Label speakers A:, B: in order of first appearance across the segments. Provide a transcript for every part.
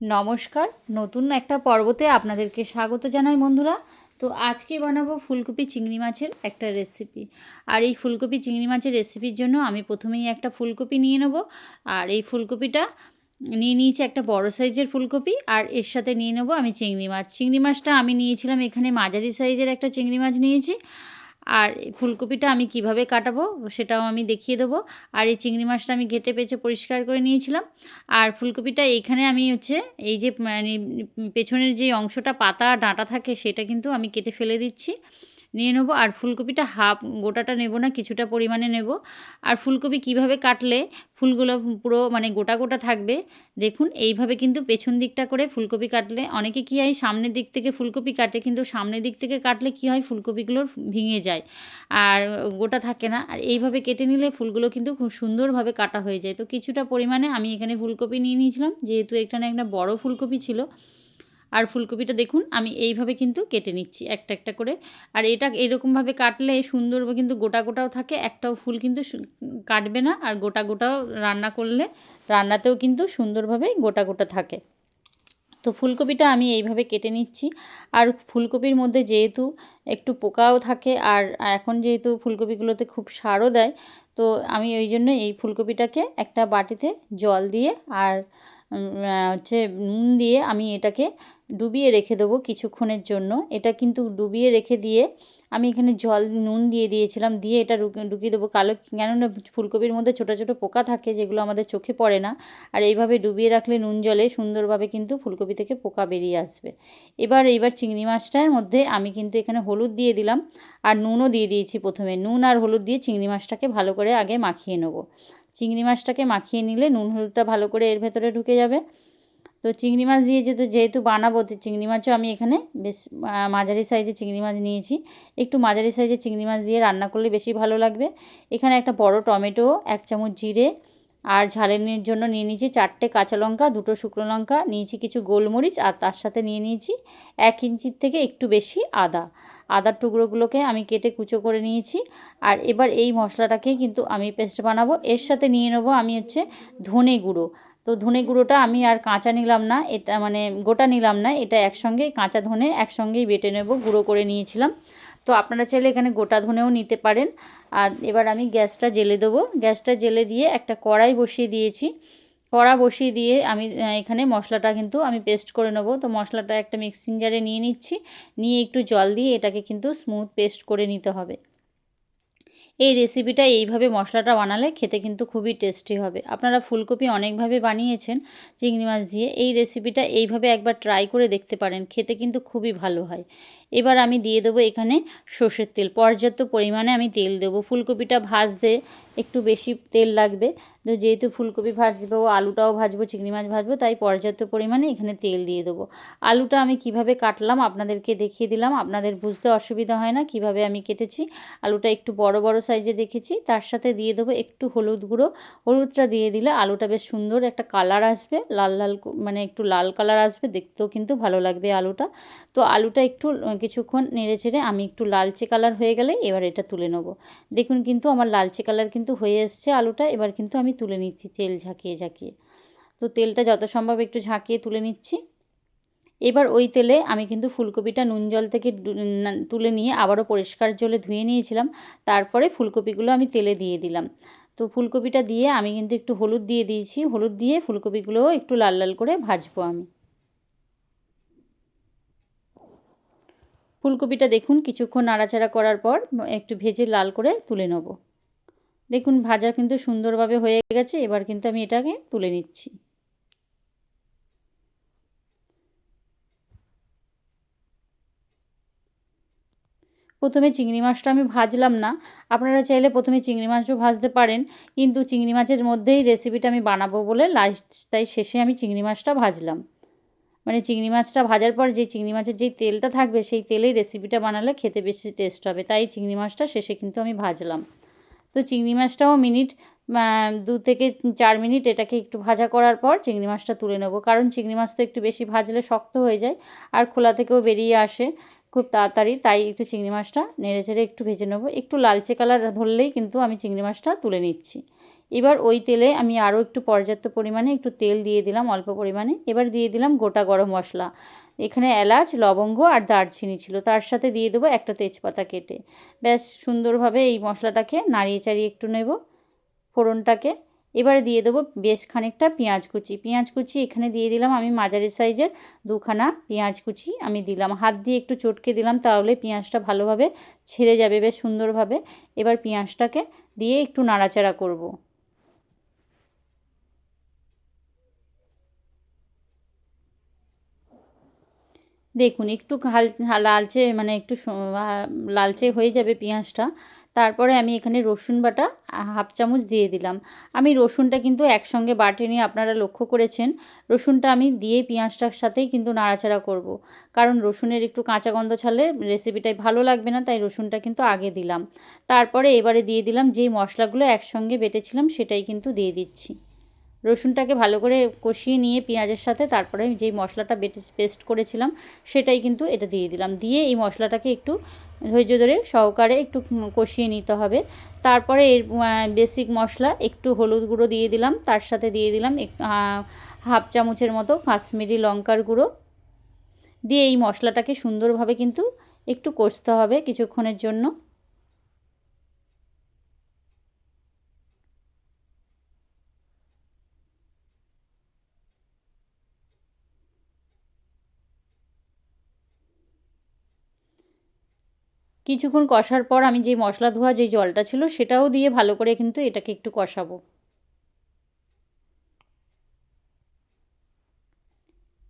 A: নমস্কার। নতুন একটা পর্বতে আপনাদেরকে স্বাগত জানাই বন্ধুরা। তো আজকে বানাবো ফুলকপি চিংড়ি মাছের একটা রেসিপি আর এই ফুলকপি চিংড়ি মাছের রেসিপির জন্য আমি প্রথমেই একটা ফুলকপি নিয়ে নেব। আর এই ফুলকপিটা নিয়ে নিয়েছি একটা বড় সাইজের ফুলকপি। আর এর সাথে নিয়ে নেব আমি চিংড়ি মাছ। চিংড়ি মাছটা আমি নিয়েছিলাম এখানে মাঝারি সাইজের একটা চিংড়ি মাছ নিয়েছি। আর ফুলকপিটা আমি কীভাবে কাটাবো সেটাও আমি দেখিয়ে দেবো। আর এই চিংড়ি মাছটা আমি ঘেটে পেঁচে পরিষ্কার করে নিয়েছিলাম। আর ফুলকপিটা এইখানে আমি হচ্ছে এই যে মানে পেছনের যে অংশটা পাতা ডাঁটা থাকে সেটা কিন্তু আমি কেটে ফেলে দিচ্ছি। নিয়ে নেব। আর ফুলকপিটা হাফ, গোটাটা নেব না, কিছুটা পরিমাণে নেব। আর ফুলকপি কীভাবে কাটলে ফুলগুলো পুরো মানে গোটা গোটা থাকবে, দেখুন, এইভাবে কিন্তু পেছন দিকটা করে ফুলকপি কাটলে অনেকে কী হয়, সামনের দিক থেকে ফুলকপি কাটে, কিন্তু সামনের দিক থেকে কাটলে কী হয়, ফুলকপিগুলো ভেঙে যায় আর গোটা থাকে না। আর এইভাবে কেটে নিলে ফুলগুলো কিন্তু খুব সুন্দরভাবে কাটা হয়ে যায়। তো কিছুটা পরিমাণে আমি এখানে ফুলকপি নিয়ে নিয়েছিলাম, যেহেতু এখানে একটা বড় ফুলকপি ছিল। আর ফুলকপিটা দেখুন, আমি এইভাবে কিন্তু কেটে নিচ্ছি একটা একটা করে। আর এটা এরকমভাবে কাটলে সুন্দর কিন্তু গোটা গোটাও থাকে, একটাও ফুল কিন্তু কাটবে না। আর গোটা গোটাও রান্না করলে রান্নাতেও কিন্তু সুন্দরভাবে গোটা গোটা থাকে। তো ফুলকপিটা আমি এইভাবে কেটে নিচ্ছি। আর ফুলকপির মধ্যে যেহেতু একটু পোকাও থাকে, আর এখন যেহেতু ফুলকপিগুলোতে খুব সারও দেয়, তো আমি ওই জন্য এই ফুলকপিটাকে একটা বাটিতে জল দিয়ে আর হচ্ছে নুন দিয়ে আমি এটাকে ডুবিয়ে রেখে দেবো কিছুক্ষণের জন্য। এটা কিন্তু ডুবিয়ে রেখে দিয়ে আমি এখানে জল, নুন দিয়ে দিয়েছিলাম, দিয়ে এটা ঢুকিয়ে দেবো কালো কেননা ফুলকপির মধ্যে ছোটো ছোটো পোকা থাকে যেগুলো আমাদের চোখে পড়ে না। আর এইভাবে ডুবিয়ে রাখলে নুন জলে সুন্দরভাবে কিন্তু ফুলকপি থেকে পোকা বেরিয়ে আসবে। এবার, এইবার চিংড়ি মাছটার মধ্যে আমি কিন্তু এখানে হলুদ দিয়ে দিলাম আর নুনও দিয়ে দিয়েছি প্রথমে। নুন আর হলুদ দিয়ে চিংড়ি মাছটাকে ভালো করে আগে মাখিয়ে নেব। চিংড়ি মাছটাকে মাখিয়ে নিলে নুন, হলুদটা ভালো করে এর ভেতরে ঢুকে যাবে। তো চিংড়ি মাছ দিয়ে যেহেতু যেহেতু বানাবো, তো চিংড়ি মাছও আমি এখানে বেশ মাঝারি সাইজে চিংড়ি মাছ নিয়েছি। একটু মাঝারি সাইজে চিংড়ি মাছ দিয়ে রান্না করলে বেশি ভালো লাগবে। এখানে একটা বড় টমেটো, এক চামচ জিরে আর ঝালের জন্য নিয়ে নিয়েছি চারটে কাঁচা লঙ্কা, দুটো শুকনো লঙ্কা, নিয়েছি কিছু গোলমরিচ আর তার সাথে নিয়ে নিয়েছি এক ইঞ্চির থেকে একটু বেশি আদা। আদার টুকরোগুলোকে আমি কেটে কুচো করে নিয়েছি। আর এবার এই মশলাটাকে কিন্তু আমি পেস্ট বানাবো। এর সাথে নিয়ে নেব আমি হচ্ছে ধনে গুঁড়ো। তো ধনে গুঁড়োটা আমি আর কাঁচা নিলাম না, এটা মানে গোটা নিলাম না, এটা একসঙ্গে কাঁচা ধনে একসঙ্গেই বেটে নেব, গুঁড়ো করে নিয়েছিলাম। তো আপনারা চাইলে এখানে গোটা ধনেও নিতে পারেন। আর এবার আমি গ্যাসটা জেলে দেবো। গ্যাসটা জেলে দিয়ে একটা কড়াই বসিয়ে দিয়েছি। কড়া বসিয়ে দিয়ে আমি এখানে মশলাটা কিন্তু আমি পেস্ট করে নেব। তো মশলাটা একটা মিক্সিং জারে নিয়ে নিচ্ছি। নিয়ে একটু জল দিয়ে এটাকে কিন্তু স্মুথ পেস্ট করে নিতে হবে। এই রেসিপিটা এইভাবে মশলাটা বানালে খেতে কিন্তু খুবই টেস্টি হবে। আপনারা ফুলকপি অনেকভাবে বানিয়েছেন চিংড়ি মাছ দিয়ে। এই রেসিপিটা এইভাবে একবার ট্রাই করে দেখতে পারেন, খেতে কিন্তু খুবই ভালো হয়। এবার আমি দিয়ে দেবো এখানে সর্ষের তেল। পর্যাপ্ত পরিমাণে আমি তেল দেবো। ফুলকপিটা ভাজতে একটু বেশি তেল লাগবে। তো যেহেতু ফুলকপি ভাজবো, আলুটাও ভাজবো, চিংড়ি মাছ ভাজবো, তাই পর্যাপ্ত পরিমাণে এখানে তেল দিয়ে দেবো। আলুটা আমি কীভাবে কাটলাম আপনাদেরকে দেখিয়ে দিলাম। আপনাদের বুঝতে অসুবিধা হয় না কীভাবে আমি কেটেছি। আলুটা একটু বড় বড় সাইজে দেখেছি। তার সাথে দিয়ে দেবো একটু হলুদ গুঁড়ো। হলুদটা দিয়ে দিলে আলুটা বেশ সুন্দর একটা কালার আসবে। লাল লাল মানে একটু লাল কালার আসবে। দেখতেও কিন্তু ভালো লাগবে আলুটা। তো আলুটা একটু কিছুক্ষণ নেড়ে ছেড়ে আমি একটু লালচে কালার হয়ে গেলে এবার এটা তুলে নেব। দেখুন কিন্তু আমার লালচে কালার কিন্তু হয়ে এসছে আলুটা, এবার কিন্তু আমি তুলে নিচ্ছি তেল ঝাঁকিয়ে ঝাঁকিয়ে। তো তেলটা যত সম্ভব একটু ঝাঁকিয়ে তুলে নিচ্ছি। এবার ওই তেলে আমি কিন্তু ফুলকপিটা নুন জল থেকে তুলে নিয়ে আবারও পরিষ্কার জলে ধুয়ে নিয়েছিলাম। তারপরে ফুলকপিগুলো আমি তেলে দিয়ে দিলাম। তো ফুলকপিটা দিয়ে আমি কিন্তু একটু হলুদ দিয়ে দিয়েছি। হলুদ দিয়ে ফুলকপিগুলোও একটু লাল লাল করে ভাজবো আমি। ফুলকপিটা দেখুন, কিছুক্ষণ নাড়াচাড়া করার পর একটু ভেজে লাল করে তুলে নেব। দেখুন, ভাজা কিন্তু সুন্দরভাবে হয়ে গেছে, এবার কিন্তু আমি এটাকে তুলে নিচ্ছি। প্রথমে চিংড়ি মাছটা আমি ভাজলাম না, আপনারা চাইলে প্রথমে চিংড়ি মাছও ভাজতে পারেন, কিন্তু চিংড়ি মাছের মধ্যেই রেসিপিটা আমি বানাবো বলে লাস্ট তাই শেষে আমি চিংড়ি মাছটা ভাজলাম। মানে চিংড়ি মাছটা ভাজার পর যে চিংড়ি মাছের যেই তেলটা থাকবে, সেই তেলেই রেসিপিটা বানালে খেতে বেশি টেস্ট হবে। তাই চিংড়ি মাছটা শেষে কিন্তু আমি ভাজলাম। তো চিংড়ি মাছটাও মিনিট দু থেকে চার মিনিট এটাকে একটু ভাজা করার পর চিংড়ি মাছটা তুলে নেব। কারণ চিংড়ি মাছ তো একটু বেশি ভাজলে শক্ত হয়ে যায় আর খোলা থেকেও বেরিয়ে আসে। খুব তাড়াতাড়ি, তাই একটু চিংড়ি মাছটা নেড়ে চেড়ে একটু ভেজে নেব। একটু লালচে কালার ধরলেই কিন্তু আমি চিংড়ি মাছটা তুলে নিচ্ছি। এবার ওই তেলে আমি আরও একটু পর্যাপ্ত পরিমাণে একটু তেল দিয়ে দিলাম, অল্প পরিমাণে। এবার দিয়ে দিলাম গোটা গরম মশলা। এখানে এলাচ, লবঙ্গ আর দারচিনি ছিল। তার সাথে দিয়ে দেবো একটা তেজপাতা কেটে। ব্যাস, সুন্দরভাবে এই মশলাটাকে নাড়িয়ে চাড়িয়ে একটু নেব ফোড়নটাকে। এবারে দিয়ে দেবো বেশ খানিকটা পেঁয়াজ কুচি। পেঁয়াজ কুচি এখানে দিয়ে দিলাম আমি মাঝারি সাইজের দুখানা পেঁয়াজ কুচি। আমি দিলাম, হাত দিয়ে একটু চটকে দিলাম তাহলে পেঁয়াজটা ভালোভাবে ছেড়ে যাবে, বেশ সুন্দরভাবে। এবার পেঁয়াজটাকে দিয়ে একটু নাড়াচাড়া করব। দেখুন, একটু লালচে মানে একটু লালচে হয়ে যাবে পেঁয়াজটা। তারপরে আমি এখানে রসুন বাটা হাফ চামচ দিয়ে দিলাম। আমি রসুনটা কিন্তু একসঙ্গে বাটে নিয়ে আপনারা লক্ষ্য করেছেন, রসুনটা আমি দিয়ে পেঁয়াজটার সাথেই কিন্তু নাড়াচাড়া করব। কারণ রসুনের একটু কাঁচা গন্ধ ছাড়লে রেসিপিটাই ভালো লাগবে না, তাই রসুনটা কিন্তু আগে দিলাম। তারপরে এবারে দিয়ে দিলাম যেই মশলাগুলো একসঙ্গে বেটেছিলাম, সেটাই কিন্তু দিয়ে দিচ্ছি। রসুনটাকে ভালো করে কষিয়ে নিয়ে পেঁয়াজের সাথে, তারপরে যেই মশলাটা বেটে পেস্ট করেছিলাম, সেটাই কিন্তু এটা দিয়ে দিলাম। দিয়ে এই মশলাটাকে একটু ধৈর্য ধরে সহকারে একটু কষিয়ে নিতে হবে। তারপরে এর বেসিক মশলা, একটু হলুদ গুঁড়ো দিয়ে দিলাম, তার সাথে দিয়ে দিলাম হাফ চামচের মতো কাশ্মীরি লঙ্কার গুঁড়ো। দিয়ে এই মশলাটাকে সুন্দরভাবে কিন্তু একটু কষতে হবে কিছুক্ষণের জন্য। কিছুক্ষণ কষার পর আমি যে মশলা ধোয়া, যে জলটা ছিল সেটাও দিয়ে ভালো করে কিন্তু এটাকে একটু কষাবো।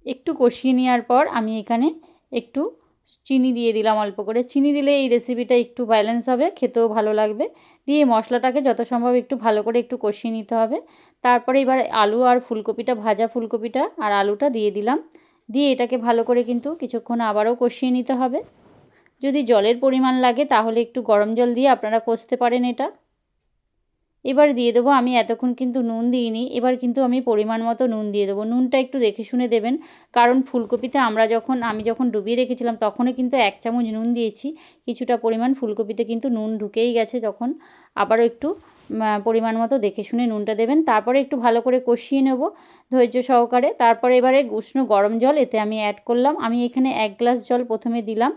A: একটু কষিয়ে নেওয়ার পর আমি এখানে একটু চিনি দিয়ে দিলাম অল্প করে। চিনি দিলে এই রেসিপিটা একটু ব্যালেন্স হবে, খেতেও ভালো লাগবে। দিয়ে মশলাটাকে যত সম্ভব একটু ভালো করে একটু কষিয়ে নিতে হবে। তারপরে এবার আলু আর ফুলকপিটা, ভাজা ফুলকপিটা আর আলুটা দিয়ে দিলাম। দিয়ে এটাকে ভালো করে কিন্তু কিছুক্ষণ আবারও কষিয়ে নিতে হবে। যদি জলের পরিমাণ লাগে, তাহলে একটু গরম জল দিয়ে আপনারা কষতে পারেন এটা। এবার দিয়ে দেবো, আমি এতক্ষণ কিন্তু নুন দিইনি, এবার কিন্তু আমি পরিমাণ মতো নুন দিয়ে দেবো। নুনটা একটু দেখে শুনে দেবেন, কারণ ফুলকপিতে আমরা যখন, আমি যখন ডুবিয়ে রেখেছিলাম, তখনই কিন্তু এক চামচ নুন দিয়েছি। কিছুটা পরিমাণ ফুলকপিতে কিন্তু নুন ঢুকেই গেছে তখন আবারও একটু পরিমাণ মতো দেখে শুনে নুনটা দেবেন। তারপরে একটু ভালো করে কষিয়ে নেব ধৈর্য সহকারে। তারপরে এবারে উষ্ণ গরম জল, এতে আমি অ্যাড করলাম। আমি এখানে এক গ্লাস জল প্রথমে দিলাম।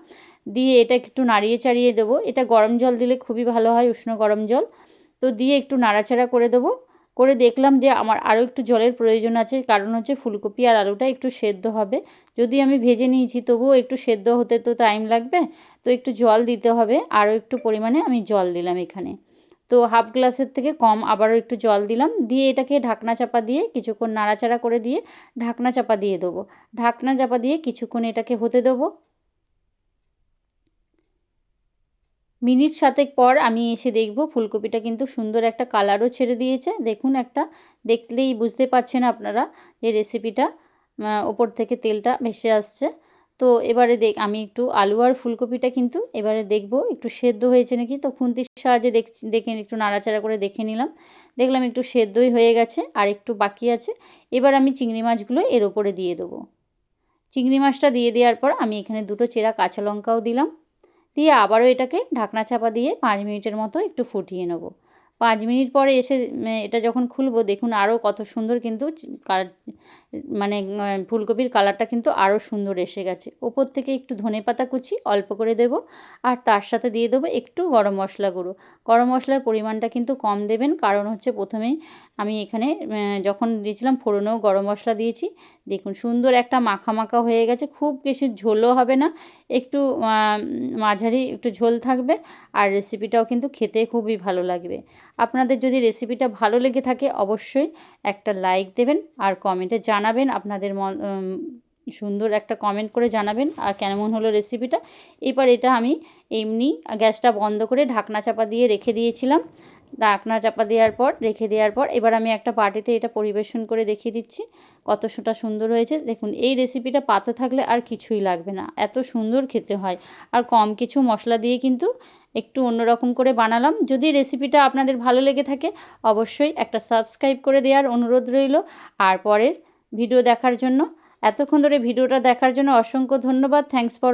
A: দিয়ে এটা একটু নাড়িয়ে চাড়িয়ে দেবো। এটা গরম জল দিলে খুবই ভালো হয় উষ্ণ গরম জল। তো দিয়ে একটু নাড়াচাড়া করে দেবো। করে দেখলাম যে আমার আরও একটু জলের প্রয়োজন আছে। কারণ হচ্ছে ফুলকপি আর আলুটা একটু সেদ্ধ হবে। যদি আমি ভেজে নিয়েছি, তবুও একটু সেদ্ধ হতে তো টাইম লাগবে। তো একটু জল দিতে হবে। আরও একটু পরিমাণে আমি জল দিলাম এখানে। তো হাফ গ্লাসের থেকে কম আবারও একটু জল দিলাম। দিয়ে এটাকে ঢাকনা চাপা দিয়ে কিছুক্ষণ নাড়াচাড়া করে দিয়ে ঢাকনা চাপা দিয়ে দেবো। ঢাকনা চাপা দিয়ে কিছুক্ষণ এটাকে হতে দেবো। মিনিট সাতেক পর আমি এসে দেখব ফুলকপিটা কিন্তু সুন্দর একটা কালারও ছেড়ে দিয়েছে। দেখুন একটা, দেখলেই বুঝতে পারছেন আপনারা যে রেসিপিটা ওপর থেকে তেলটা ভেসে আসছে। তো এবারে দেখ, আমি একটু আলু আর ফুলকপিটা কিন্তু এবারে দেখব, একটু সেদ্ধ হয়েছে নাকি? তো খুন্তির সাহায্যে দেখ একটু নাড়াচাড়া করে দেখে নিলাম। দেখলাম একটু সেদ্ধই হয়ে গেছে আর একটু বাকি আছে। এবার আমি চিংড়ি মাছগুলো এর ওপরে দিয়ে দেবো। চিংড়ি মাছটা দিয়ে দেওয়ার পর আমি এখানে দুটো চেরা কাঁচা লঙ্কাও দিলাম। দিয়ে আবারও এটাকে ঢাকনা চাপা দিয়ে পাঁচ মিনিটের মতো একটু ফুটিয়ে নেব। পাঁচ মিনিট পরে এসে এটা যখন খুলবো, দেখুন আরও কত সুন্দর কিন্তু মানে ফুলকপির কালারটা কিন্তু আরও সুন্দর এসে গেছে। ওপর থেকে একটু ধনে পাতা কুচি, অল্প করে দেব, আর তার সাথে দিয়ে দেবো একটু গরম মশলা গুঁড়ো। গরম মশলার পরিমাণটা কিন্তু কম দেবেন, কারণ হচ্ছে প্রথমেই আমি এখানে যখন দিয়েছিলাম ফোড়নেও গরম মশলা দিয়েছি। দেখুন সুন্দর একটা মাখা মাখা হয়ে গেছে, খুব বেশি ঝোলও হবে না, একটু মাঝারি একটু ঝোল থাকবে, আর রেসিপিটাও কিন্তু খেতে খুবই ভালো লাগবে। আপনাদের যদি রেসিপিটা ভালো লেগে থাকে অবশ্যই একটা লাইক দেবেন আর কমেন্টে জানাবেন। আপনাদের সুন্দর একটা কমেন্ট করে জানাবেন আর কেমন হলো রেসিপিটা এবার এটা আমি এমনি গ্যাসটা বন্ধ করে ঢাকনা চাপা দিয়ে রেখে দিয়েছিলাম। ঢাকনা চাপা দেওয়ার পর, রেখে দেওয়ার পর, এবার আমি একটা পার্টিতে এটা পরিবেশন করে দেখিয়ে দিচ্ছি কতটা সুন্দর হয়েছে। দেখুন, এই রেসিপিটা পাতে থাকলে আর কিছুই লাগবে না, এত সুন্দর খেতে হয়। আর কম কিছু মশলা দিয়ে কিন্তু একটু অন্যরকম করে বানালাম। যদি রেসিপিটা আপনাদের ভালো লেগে থাকে, অবশ্যই একটা সাবস্ক্রাইব করে দেওয়ার অনুরোধ রইল। আর পরের ভিডিও দেখার জন্য, এতক্ষণ ধরে ভিডিওটা দেখার জন্য অসংখ্য ধন্যবাদ। Thanks for